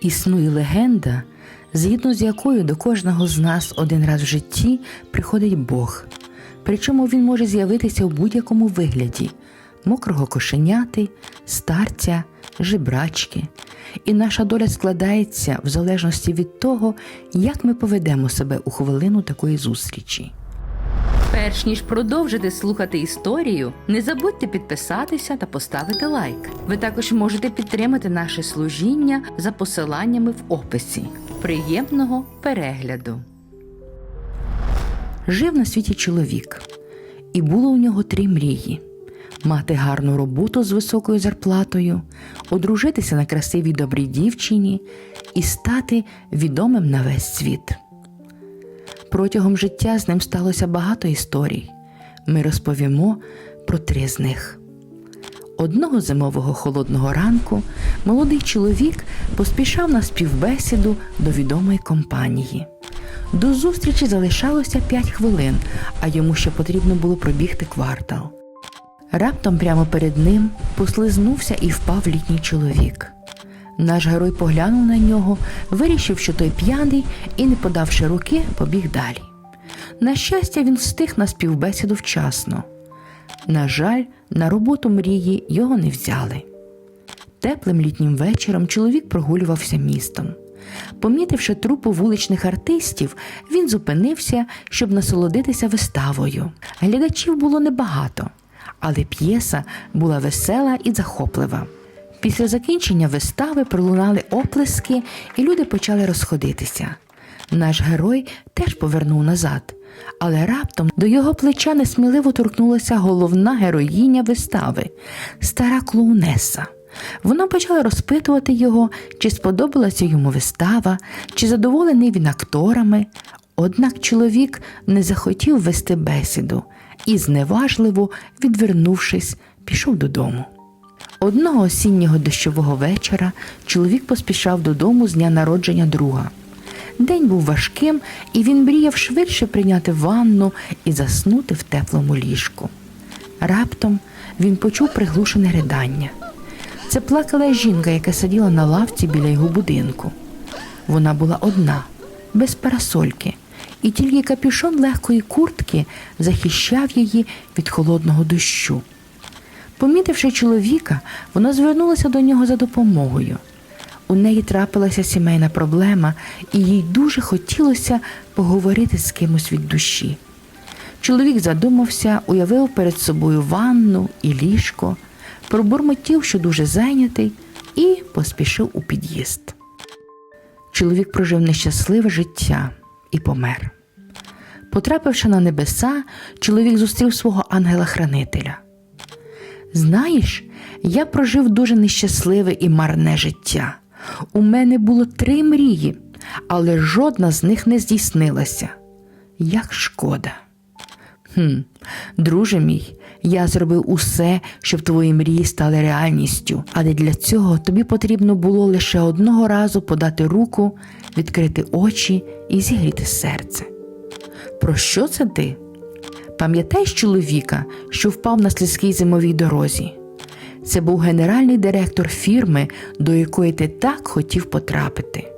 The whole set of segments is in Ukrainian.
Існує легенда, згідно з якою до кожного з нас один раз в житті приходить Бог. Причому він може з'явитися в будь-якому вигляді мокрого кошеняти, старця, жебрачки. І наша доля складається в залежності від того, як ми поведемо себе у хвилину такої зустрічі. Перш ніж продовжити слухати історію, не забудьте підписатися та поставити лайк. Ви також можете підтримати наше служіння за посиланнями в описі. Приємного перегляду! Жив на світі чоловік, і було у нього три мрії: мати гарну роботу з високою зарплатою, одружитися на красивій добрій дівчині і стати відомим на весь світ. Протягом життя з ним сталося багато історій. Ми розповімо про три з них. Одного зимового холодного ранку молодий чоловік поспішав на співбесіду до відомої компанії. До зустрічі залишалося п'ять хвилин, а йому ще потрібно було пробігти квартал. Раптом прямо перед ним послизнувся і впав літній чоловік. Наш герой поглянув на нього, вирішив, що той п'яний, і, не подавши руки, побіг далі. На щастя, він встиг на співбесіду вчасно. На жаль, на роботу мрії його не взяли. Теплим літнім вечором чоловік прогулювався містом. Помітивши трупу вуличних артистів, він зупинився, щоб насолодитися виставою. Глядачів було небагато, але п'єса була весела і захоплива. Після закінчення вистави пролунали оплески, і люди почали розходитися. Наш герой теж повернув назад, але раптом до його плеча несміливо торкнулася головна героїня вистави стара клоунеса. Вона почала розпитувати його, чи сподобалася йому вистава, чи задоволений він акторами. Однак чоловік не захотів вести бесіду і, зневажливо, відвернувшись, пішов додому. Одного осіннього дощового вечора чоловік поспішав додому з дня народження друга. День був важким, і він мріяв швидше прийняти ванну і заснути в теплому ліжку. Раптом він почув приглушене ридання. Це плакала жінка, яка сиділа на лавці біля його будинку. Вона була одна, без парасольки, і тільки капюшон легкої куртки захищав її від холодного дощу. Помітивши чоловіка, вона звернулася до нього за допомогою. У неї трапилася сімейна проблема, і їй дуже хотілося поговорити з кимось від душі. Чоловік задумався, уявив перед собою ванну і ліжко, пробурмотів, що дуже зайнятий, і поспішив у під'їзд. Чоловік прожив нещасливе життя і помер. Потрапивши на небеса, чоловік зустрів свого ангела-хранителя. Знаєш, я прожив дуже нещасливе і марне життя. У мене було три мрії, але жодна з них не здійснилася. Як шкода. Хм, друже мій, я зробив усе, щоб твої мрії стали реальністю, але для цього тобі потрібно було лише одного разу подати руку, відкрити очі і зігріти серце. Про що це ти? Пам'ятаєш чоловіка, що впав на слизькій зимовій дорозі? Це був генеральний директор фірми, до якої ти так хотів потрапити.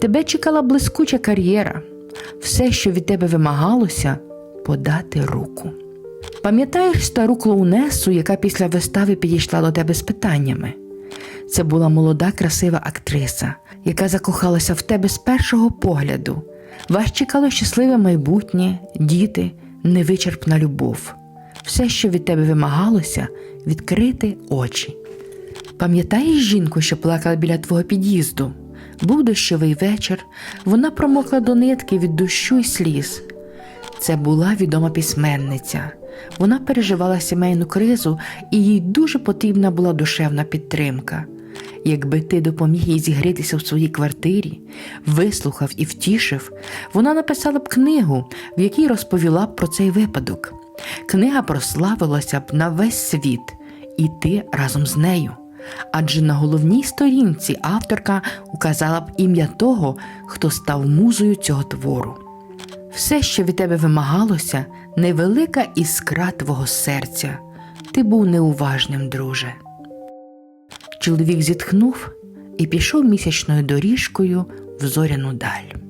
Тебе чекала блискуча кар'єра. Все, що від тебе вимагалося, подати руку. Пам'ятаєш стару клоунесу, яка після вистави підійшла до тебе з питаннями? Це була молода, красива актриса, яка закохалася в тебе з першого погляду. Вас чекало щасливе майбутнє, діти, невичерпна любов. Все, що від тебе вимагалося, відкрити очі. Пам'ятаєш жінку, що плакала біля твого під'їзду? Був дощовий вечір, вона промокла до нитки від дощу й сліз. Це була відома письменниця. Вона переживала сімейну кризу, і їй дуже потрібна була душевна підтримка. Якби ти допоміг їй зігрітися в своїй квартирі, вислухав і втішив, вона написала б книгу, в якій розповіла б про цей випадок. Книга прославилася б на весь світ, і ти разом з нею. Адже на головній сторінці авторка указала б ім'я того, хто став музою цього твору. Все, що від тебе вимагалося, невелика іскра твого серця. Ти був неуважним, друже. Чоловік зітхнув і пішов місячною доріжкою в зоряну даль.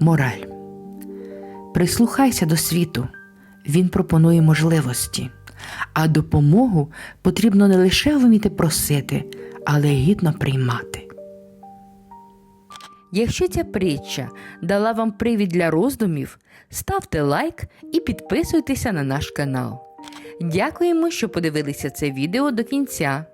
Мораль. Прислухайся до світу. Він пропонує можливості, а допомогу потрібно не лише вміти просити, але й гідно приймати. Якщо ця притча дала вам привід для роздумів, ставте лайк і підписуйтеся на наш канал. Дякуємо, що подивилися це відео до кінця.